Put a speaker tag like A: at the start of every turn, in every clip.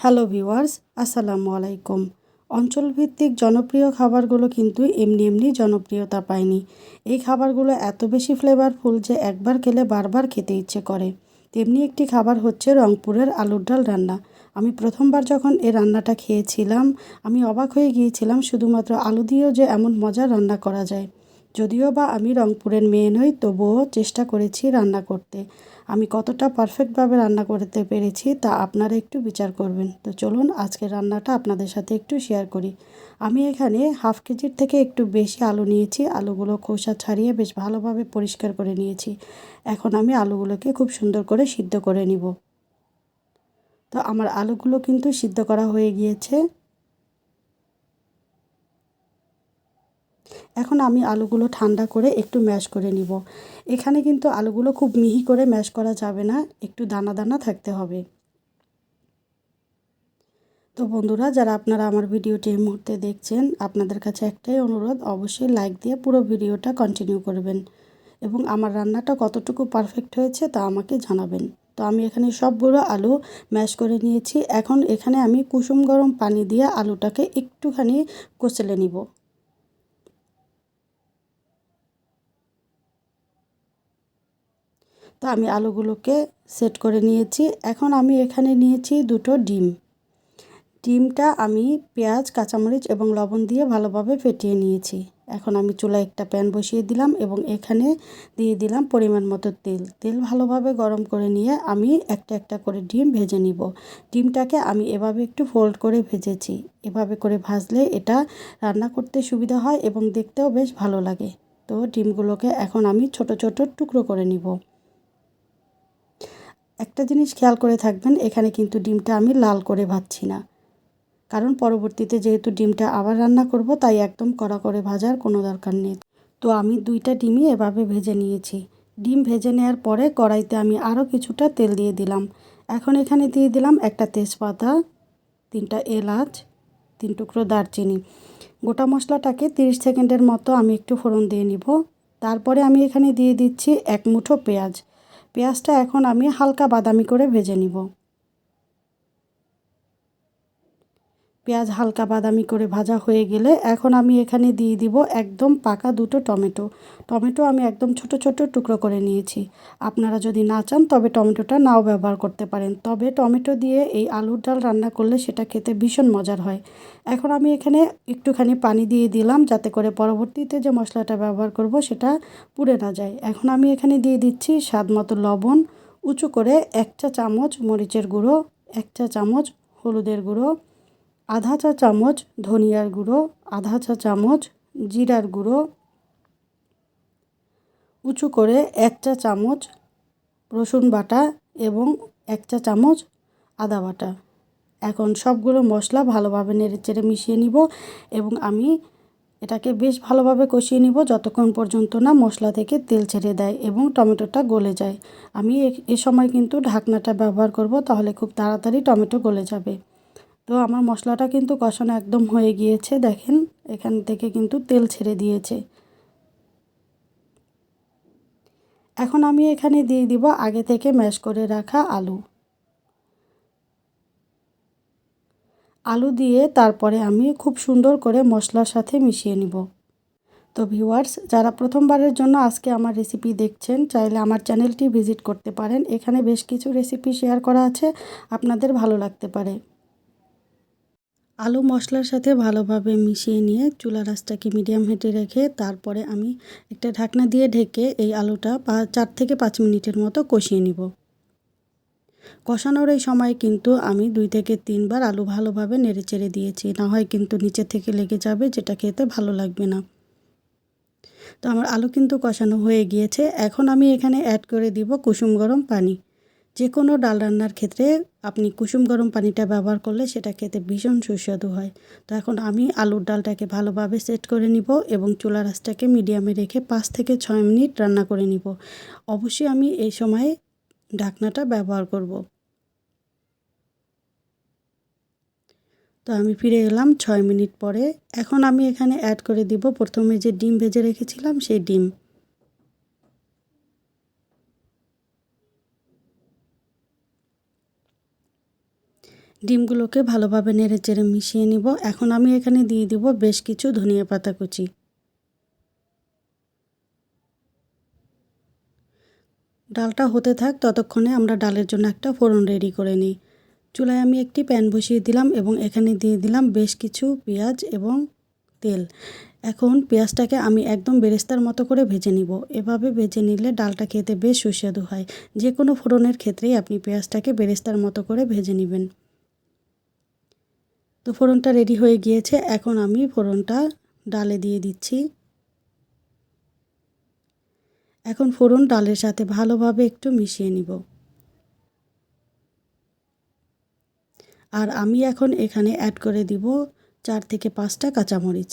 A: Hello viewers, আসসালামু আলাইকুম। অঞ্চলভিত্তিক জনপ্রিয় খাবারগুলো কিন্তু এমনি এমনি জনপ্রিয়তা পায়নি। এই খাবারগুলো এত বেশি ফ্লেভারফুল যে একবার খেলে বারবার খেতে ইচ্ছে করে। তেমনি একটি খাবার হচ্ছে রংপুরের আলুর ডাল রান্না। আমি প্রথমবার যখন এ রান্নাটা খেয়েছিলাম, আমি অবাক হয়ে গিয়েছিলাম শুধুমাত্র আলু দিয়েও যে এমন মজার রান্না করা যায়। যদিও বা আমি রংপুরের মেয়ে নই তবুও চেষ্টা করেছি রান্না করতে। আমি কতটা পারফেক্টভাবে রান্না করতে পেরেছি তা আপনারা একটু বিচার করবেন। তো চলুন আজকে রান্নাটা আপনাদের সাথে একটু শেয়ার করি। আমি এখানে হাফ কেজির থেকে একটু বেশি আলু নিয়েছি। আলুগুলো খোসা ছাড়িয়ে বেশ ভালোভাবে পরিষ্কার করে নিয়েছি। এখন আমি আলুগুলোকে খুব সুন্দর করে সিদ্ধ করে নিব। তো আমার আলুগুলো কিন্তু সিদ্ধ করা হয়ে গিয়েছে। এখন আমি আলুগুলো ঠান্ডা করে একটু ম্যাশ করে নিব। এখানে কিন্তু আলুগুলো খুব মিহি করে ম্যাশ করা যাবে না, একটু দানা দানা থাকতে হবে। তো বন্ধুরা, যারা আপনারা আমার ভিডিওটি এই মুহূর্তে দেখছেন, আপনাদের কাছে একটাই অনুরোধ, অবশ্যই লাইক দিয়ে পুরো ভিডিওটা কন্টিনিউ করবেন এবং আমার রান্নাটা কতটুকু পারফেক্ট হয়েছে তা আমাকে জানাবেন। তো আমি এখানে সবগুলো আলু ম্যাশ করে নিয়েছি। এখন এখানে আমি কুসুম গরম পানি দিয়ে আলুটাকে একটুখানি কচলে নিব। তো আমি আলুগুলোকে সেট করে নিয়েছি। এখন আমি এখানে নিয়েছি দুটো ডিম। ডিমটা আমি পেঁয়াজ, কাঁচামরিচ এবং লবণ দিয়ে ভালোভাবে ফেটিয়ে নিয়েছি। এখন আমি চুলায় একটা প্যান বসিয়ে দিলাম এবং এখানে দিয়ে দিলাম পরিমাণ মতো তেল। তেল ভালোভাবে গরম করে নিয়ে আমি একটা একটা করে ডিম ভেজে নিব। ডিমটাকে আমি এভাবে একটু ফোল্ড করে ভেজেছি। এভাবে করে ভাজলে এটা রান্না করতে সুবিধা হয় এবং দেখতেও বেশ ভালো লাগে। তো ডিমগুলোকে এখন আমি ছোট ছোট টুকরো করে নিব। একটা জিনিস খেয়াল করে থাকবেন, এখানে কিন্তু ডিমটা আমি লাল করে ভাজছি না। কারণ পরবর্তীতে যেহেতু ডিমটা আবার রান্না করব, তাই একদম কড়া করে ভাজার কোনো দরকার নেই। তো আমি দুইটা ডিমই এভাবে ভেজে নিয়েছি। ডিম ভেজে নেওয়ার পরে কড়াইতে আমি আরও কিছুটা তেল দিয়ে দিলাম। এখন এখানে দিয়ে দিলাম একটা তেজপাতা, তিনটা এলাচ, তিন টুকরো দারচিনি। গোটা মশলাটাকে তিরিশ সেকেন্ডের মতো আমি একটু ফোড়ন দিয়ে নিব। তারপরে আমি এখানে দিয়ে দিচ্ছি এক মুঠো পেঁয়াজ। পেঁয়াজটা এখন আমি হালকা বাদামি করে ভেজে নিব। পেঁয়াজ হালকা বাদামি করে ভাজা হয়ে গেলে এখন আমি এখানে দিয়ে দিব একদম পাকা দুটো টমেটো। টমেটো আমি একদম ছোট ছোট টুকরো করে নিয়েছি। আপনারা যদি না চান, তবে টমেটোটা নাও ব্যবহার করতে পারেন। তবে টমেটো দিয়ে এই আলুর ডাল রান্না করলে সেটা খেতে ভীষণ মজার হয়। এখন আমি এখানে একটুখানি পানি দিয়ে দিলাম যাতে করে পরবর্তীতে যে মশলাটা ব্যবহার করব সেটা পুড়ে না যায়। এখন আমি এখানে দিয়ে দিচ্ছি স্বাদ মতো লবণ, উঁচু করে এক চা চামচ মরিচের গুঁড়ো, এক চা চামচ হলুদের গুঁড়ো আধা চা চামচ ধনিয়ার গুঁড়ো, আধা চা চামচ জিরার গুঁড়ো। উঁচু করে এক চা চামচ রসুন বাটা এবং এক চা চামচ আদা বাটা। এখন সবগুলো মশলা ভালোভাবে নেড়ে চেড়ে মিশিয়ে নিব এবং আমি এটাকে বেশ ভালোভাবে কষিয়ে নিব যতক্ষণ পর্যন্ত না মশলা থেকে তেল ছেড়ে দেয় এবং টমেটোটা গলে যায়। আমি এ সময় কিন্তু ঢাকনাটা ব্যবহার করব তাহলে খুব তাড়াতাড়ি টমেটো গলে যাবে। তো আমার মশলাটা কিন্তু কষানো একদম হয়ে গিয়েছে, দেখেন। এখান থেকে কিন্তু তেল ছেড়ে দিয়েছে। এখন আমি এখানে দিয়ে দিব আগে থেকে ম্যাশ করে রাখা আলু। আলু দিয়ে তারপরে আমি খুব সুন্দর করে মশলার সাথে মিশিয়ে নিব। তো ভিউয়ার্স, যারা প্রথমবারের জন্য আজকে আমার রেসিপি দেখছেন, চাইলে আমার চ্যানেলটি ভিজিট করতে পারেন। এখানে বেশ কিছু রেসিপি শেয়ার করা আছে, আপনাদের ভালো লাগতে পারে। আলু মশলার সাথে ভালোভাবে মিশিয়ে নিয়ে চুলা রাসটাকে মিডিয়াম হেঁটে রেখে তারপরে আমি একটা ঢাকনা দিয়ে ঢেকে এই আলুটা চার থেকে পাঁচ মিনিটের মতো কষিয়ে নিব। কষানোর এই সময় কিন্তু আমি দুই থেকে তিনবার আলু ভালোভাবে নেড়ে চেড়ে দিয়েছি, না হয় কিন্তু নিচে থেকে লেগে যাবে, যেটা খেতে ভালো লাগবে না। তো আমার আলু কিন্তু কষানো হয়ে গিয়েছে, এখন আমি এখানে অ্যাড করে দিব কুসুম গরম পানি। যে কোনো ডাল রান্নার ক্ষেত্রে আপনি কুসুম গরম পানিটা ব্যবহার করলে সেটা খেতে ভীষণ সুস্বাদু হয়। তো এখন আমি আলুর ডালটাকে ভালোভাবে সেট করে নিব এবং চুলা রাসটাকে মিডিয়ামে রেখে পাঁচ থেকে ছয় মিনিট রান্না করে নিব। অবশ্যই আমি এই সময় ঢাকনাটা ব্যবহার করব। তো আমি ফিরে এলাম ছয় মিনিট পরে। এখন আমি এখানে অ্যাড করে দিব। প্রথমে যে ডিম ভেজে রেখেছিলাম সেই ডিম। ডিমগুলোকে ভালোভাবে নেড়ে চেড়ে মিশিয়ে নিব। এখন আমি এখানে দিয়ে দিব বেশ কিছু ধনিয়া পাতা কুচি। ডালটা হতে থাক, ততক্ষণে আমরা ডালের জন্য একটা ফোড়ন রেডি করে নিই। চুলায় আমি একটি প্যান বসিয়ে দিলাম এবং এখানে দিয়ে দিলাম বেশ কিছু পেঁয়াজ এবং তেল। এখন পেঁয়াজটাকে আমি একদম বেরেস্তার মতো করে ভেজে নিব। এভাবে ভেজে নিলে ডালটা খেতে বেশ সুস্বাদু হয়। যে কোনো ফোড়নের ক্ষেত্রেই আপনি পেঁয়াজটাকে বেরেস্তার মতো করে ভেজে নেবেন। তো ফোড়নটা রেডি হয়ে গিয়েছে। এখন আমি ফোড়নটা ডালে দিয়ে দিচ্ছি। এখন ফোড়ন ডালের সাথে ভালোভাবে একটু মিশিয়ে নিব। আর আমি এখন এখানে অ্যাড করে দিব চার থেকে পাঁচটা কাঁচামরিচ।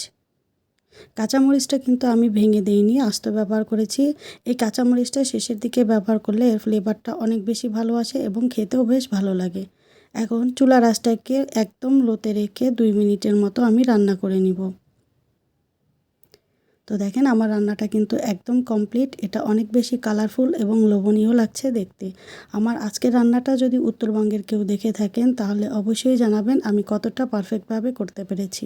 A: কাঁচামরিচটা কিন্তু আমি ভেঙে দিইনি, আস্ত ব্যবহার করেছি। এই কাঁচামরিচটা শেষের দিকে ব্যবহার করলে এর ফ্লেভারটা অনেক বেশি ভালো আসে এবং খেতেও বেশ ভালো লাগে। এখন চুলা রাসটাকে একদম লোতে রেখে দুই মিনিটের মতো আমি রান্না করে নিব। তো দেখেন আমার রান্নাটা কিন্তু একদম কমপ্লিট। এটা অনেক বেশি কালারফুল এবং লোভনীয় লাগছে দেখতে। আমার আজকের রান্নাটা যদি উত্তরবঙ্গের কেউ দেখে থাকেন, তাহলে অবশ্যই জানাবেন আমি কতটা পারফেক্টভাবে করতে পেরেছি।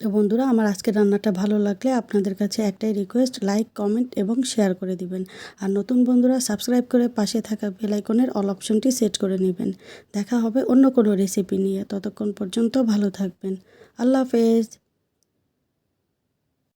A: তো বন্ধুরা, আমার আজকে রান্নাটা ভালো লাগলে আপনাদের কাছে একটাই রিকোয়েস্ট লাইক কমেন্ট এবং শেয়ার করে দিবেন। আর নতুন বন্ধুরা সাবস্ক্রাইব করে পাশে থাকা বেলাইকনের অল অপশনটি সেট করে নেবেন। দেখা হবে অন্য কোনো রেসিপি নিয়ে। ততক্ষণ পর্যন্ত ভালো থাকবেন। আল্লাহ হাফেজ।